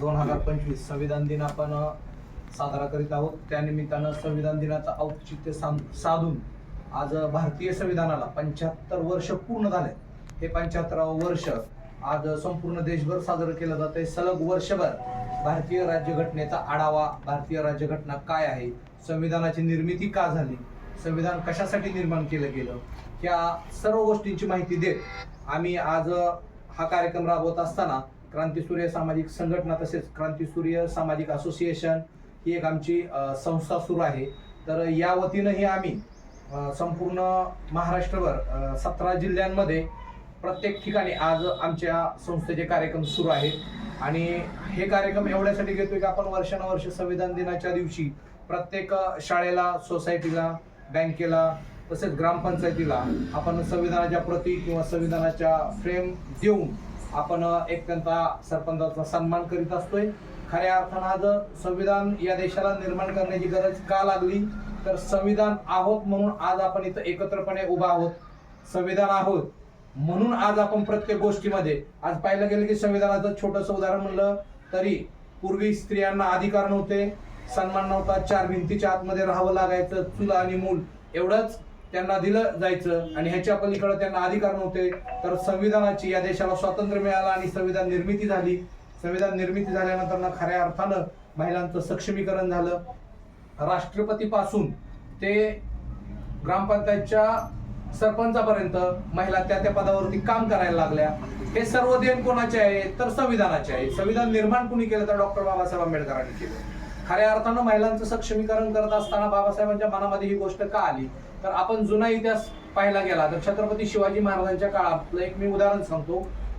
दोन हजार पंचवीस संविधान दिन आपण साजरा करीत आहोत. त्यानिमित्तानं संविधान दिनाचं औचित्य साधून आज भारतीय संविधानाला पंच्याहत्तर वर्ष पूर्ण झाले. हे पंच्याहत्तरावं वर्ष आज संपूर्ण देशभर साजरं केलं जातंय. सलग वर्षभर भारतीय राज्यघटनेचा आढावा भारतीय राज्यघटना काय आहे संविधानाची निर्मिती का झाली संविधान कशासाठी निर्माण केलं गेलं या सर्व गोष्टींची माहिती देत आम्ही आज हा कार्यक्रम राबवत असताना क्रांतीसूर्य सामाजिक संघटना तसेच क्रांतीसूर्य सामाजिक असोसिएशन ही एक आमची संस्था सुरू आहे. तर या वतीनंही आम्ही संपूर्ण महाराष्ट्रभर सतरा जिल्ह्यांमध्ये प्रत्येक ठिकाणी आज आमच्या संस्थेचे कार्यक्रम सुरू आहेत. आणि हे कार्यक्रम एवढ्यासाठी घेतोय की आपण वर्षानुवर्ष संविधान दिनाच्या दिवशी प्रत्येक शाळेला सोसायटीला बँकेला तसेच ग्रामपंचायतीला आपण संविधानाच्या प्रती किंवा संविधानाच्या फ्रेम देऊन आपण एक त्यांचा सरपंचाचा सन्मान करीत असतोय. खऱ्या अर्थानं आज संविधान या देशाला निर्माण करण्याची गरज का लागली? तर संविधान आहोत म्हणून आज आपण इथं एकत्रपणे उभा आहोत. संविधान आहोत म्हणून आज आपण प्रत्येक गोष्टीमध्ये आज पाहिलं गेलं की संविधानाचं छोटंसं उदाहरण म्हणलं तरी पूर्वी स्त्रियांना अधिकार नव्हते. सन्मान नव्हता. चार भिंतीच्या आतमध्ये राहावं लागायचं. चुला आणि मूल. एवढंच. त्यांना दिलं जायचं आणि ह्याच्या पलीकडे त्यांना अधिकार नव्हते तर संविधानाची या देशाला स्वातंत्र्य मिळालं आणि संविधान निर्मिती झाली. संविधान निर्मिती झाल्यानंतर ना खऱ्या अर्थानं महिलांचं सक्षमीकरण झालं. राष्ट्रपतीपासून ते ग्रामपंचायतच्या सरपंचापर्यंत महिला त्या त्या पदावरती काम करायला लागल्या. हे सर्व देण कोणाचे आहे? तर संविधानाचे आहे. संविधान निर्माण कुणी केलं तर डॉक्टर बाबासाहेब आंबेडकरांनी केलं. खऱ्या अर्थानं महिलांचं सक्षमीकरण करत असताना बाबासाहेबांच्या मनामध्ये ही गोष्ट का आली? तर आपण जुना इतिहास पाहायला गेला तर छत्रपती शिवाजी महाराजांच्या काळातलं एक मी उदाहरण सांगतो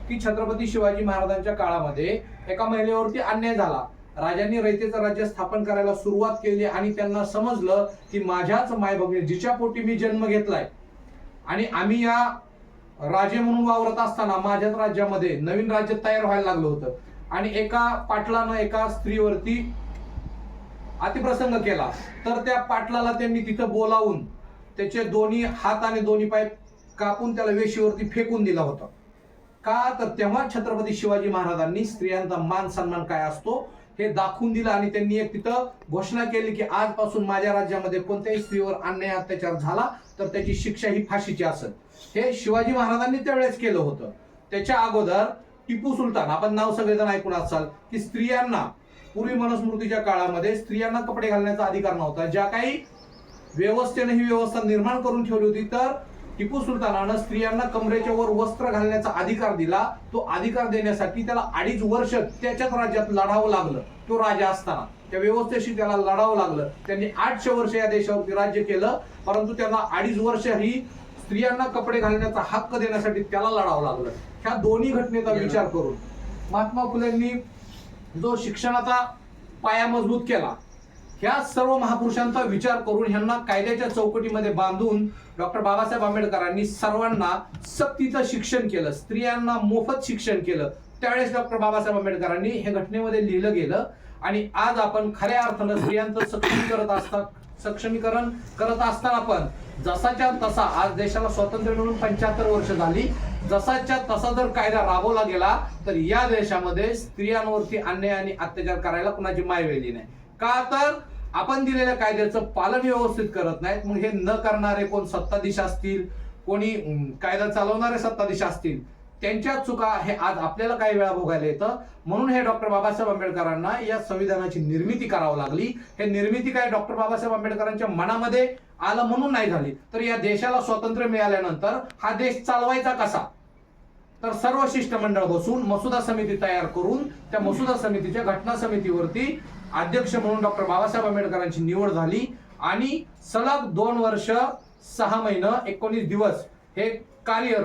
की छत्रपती शिवाजी महाराजांच्या काळामध्ये एका महिलेवरती अन्याय झाला. राजांनी रयतेचं राज्य स्थापन करायला सुरुवात केली आणि त्यांना समजलं की माझ्याच माय जिच्या पोटी मी जन्म घेतलाय आणि आम्ही या राजे म्हणून वावरत असताना माझ्याच राज्यामध्ये नवीन राज्य तयार व्हायला लागलं होतं. आणि एका पाटलानं एका स्त्रीवरती अतिप्रसंग केला. तर त्या पाटलाला त्यांनी तिथं बोलावून त्याचे दोन्ही हात आणि दोन्ही पाय कापून त्याला वेशीवरती फेकून दिला होता. का? तर तेव्हा छत्रपती शिवाजी महाराजांनी स्त्रियांचा मान सन्मान काय असतो हे दाखवून दिलं आणि त्यांनी एक तिथं घोषणा केली की आजपासून माझ्या राज्यामध्ये कोणत्याही स्त्रीवर अन्याय अत्याचार झाला तर त्याची शिक्षा ही फाशीची असेल. हे शिवाजी महाराजांनी त्यावेळेस केलं होतं. त्याच्या अगोदर टिपू सुलतान आपण नाव सगळेजण ऐकून असाल की स्त्रियांना पूर्वी मनुस्मृतीच्या काळामध्ये स्त्रियांना कपडे घालण्याचा अधिकार नव्हता. ज्या काही व्यवस्थेने ही व्यवस्था निर्माण करून ठेवली होती तर टिपू सुलतानानं स्त्रियांना कमरेच्या वर वस्त्र घालण्याचा अधिकार दिला. तो अधिकार देण्यासाठी त्याला अडीच वर्ष त्याच्याच राज्यात लढावं लागलं. तो राजा असताना. त्या व्यवस्थेशी त्याला लढावं लागलं. त्यांनी आठशे वर्ष या देशावरती राज्य केलं परंतु त्यांना अडीच वर्ष ही स्त्रियांना कपडे घालण्याचा हक्क देण्यासाठी त्याला लढावं लागलं. ह्या दोन्ही घटनेचा विचार करून महात्मा फुलेंनी जो शिक्षणाचा पाया मजबूत केला ह्या सर्व महापुरुषांचा विचार करून ह्यांना कायद्याच्या चौकटीमध्ये बांधून डॉक्टर बाबासाहेब आंबेडकरांनी सर्वांना सक्तीचं शिक्षण केलं स्त्रियांना मोफत शिक्षण केलं. त्यावेळेस डॉक्टर बाबासाहेब आंबेडकरांनी हे घटनेमध्ये लिहिलं गेलं आणि आज आपण खऱ्या अर्थानं स्त्रियांचं सक्षमी करत असता सक्षमीकरण करत असताना पण जसाच्या तसा आज देशाला स्वातंत्र्य मिळून पंच्याहत्तर वर्ष झाली जसाच्या तसा जर कायदा राबवला गेला तर या देशामध्ये स्त्रियांवरती अन्याय आणि अत्याचार करायला कुणाची मायवेली नाही. का तर आपण दिलेल्या कायद्याचं पालन व्यवस्थित करत नाहीत मग हे न करणारे कोण सत्ताधीश असतील? कोणी कायदा चालवणारे सत्ताधीश असतील? त्यांच्या चुका हे आज आपल्याला काही वेळा भोगायला येतं. म्हणून हे डॉक्टर बाबासाहेब आंबेडकरांना या संविधानाची निर्मिती करावी लागली. हे निर्मिती काय डॉक्टर बाबासाहेब आंबेडकरांच्या मनामध्ये आलं म्हणून नाही झाली. तर या देशाला स्वातंत्र्य मिळाल्यानंतर हा देश चालवायचा कसा? तर सर्व शिष्टमंडळ बसून मसुदा समिती तयार करून त्या मसुदा समितीच्या घटना समितीवरती अध्यक्ष म्हणून डॉक्टर बाबासाहेब आंबेडकरांची निवड झाली. आणि सलग दोन वर्ष सहा महिनं एकोणीस दिवस हे कार्य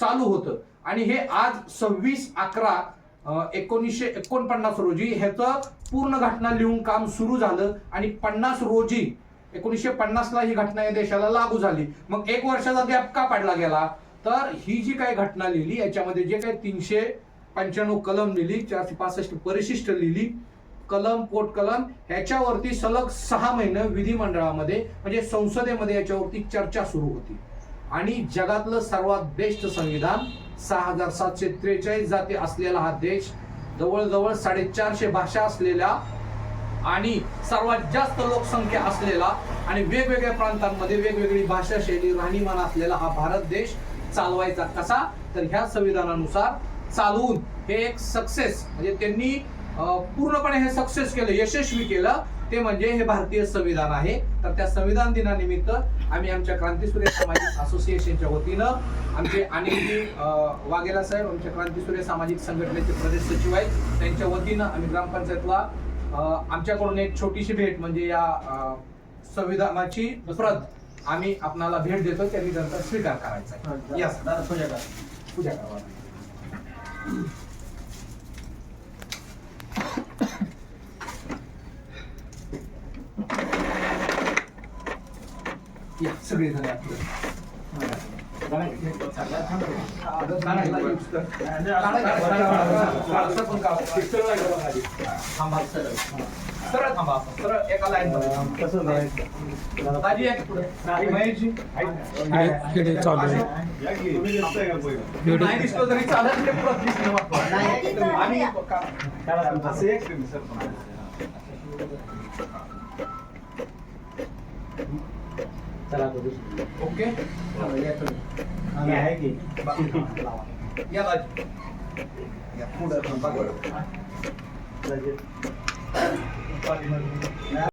चालू होतं. आणि हे आज सव्वीस अकरा एकोणीसशे एकोणपन्नास रोजी ह्याचं पूर्ण घटना लिहून काम सुरू झालं आणि पन्नास रोजी एकोणीसशे पन्नासला ही घटना या देशाला लागू झाली. मग एक वर्षाचा गॅप का पाडला गेला? तर ही जी काही घटना लिहिली याच्यामध्ये जे काही तीनशे पंच्याण्णव कलम लिहिली चारशे पासष्ट परिशिष्ट लिहिली कलम पोट कलम ह्याच्यावरती सलग सहा महिने विधिमंडळामध्ये म्हणजे संसदेमध्ये याच्यावरती चर्चा सुरू होती. आणि जगातलं सर्वात बेस्ट संविधान सहा हजार सातशे त्रेचाळीस जाती असलेला हा देश जवळजवळ साडेचारशे भाषा असलेल्या आणि सर्वात जास्त लोकसंख्या असलेला आणि वेगवेगळ्या प्रांतांमध्ये वेगवेगळी भाषा शैली राहणीमान असलेला हा भारत देश चालवायचा कसा? तर ह्या संविधानानुसार चालवून हे एक सक्सेस म्हणजे त्यांनी पूर्णपणे हे सक्सेस केलं यशस्वी केलं. ते म्हणजे हे भारतीय संविधान आहे. तर त्या संविधान दिनानिमित्त आम्ही आमच्या क्रांतीसूर्य सामाजिक असोसिएशनच्या वतीनं आमचे अनिलजी वाघेला साहेब आमच्या क्रांतीसूर्य सामाजिक संघटनेचे प्रदेश सचिव आहेत. त्यांच्या वतीनं आम्ही ग्रामपंचायतला आमच्याकडून एक छोटीशी भेट म्हणजे या संविधानाची प्रत आम्ही आपणाला भेट देतो. त्यांनी नंतर स्वीकार करायचा आहे. पूजा करा या सगळे जण या पुढे. गाण्याला use कर. गाण्याला पण काढा. सरळ आहे बघा आधी. थांबा, सरळ. सरळ थांबा सरळ एका लाईन मध्ये या की पुढे महेशजी इकडे चालू नाही तरी चालत ते पुढं दिसणं आणि का- ओके या आजी. या पुढं थांबा.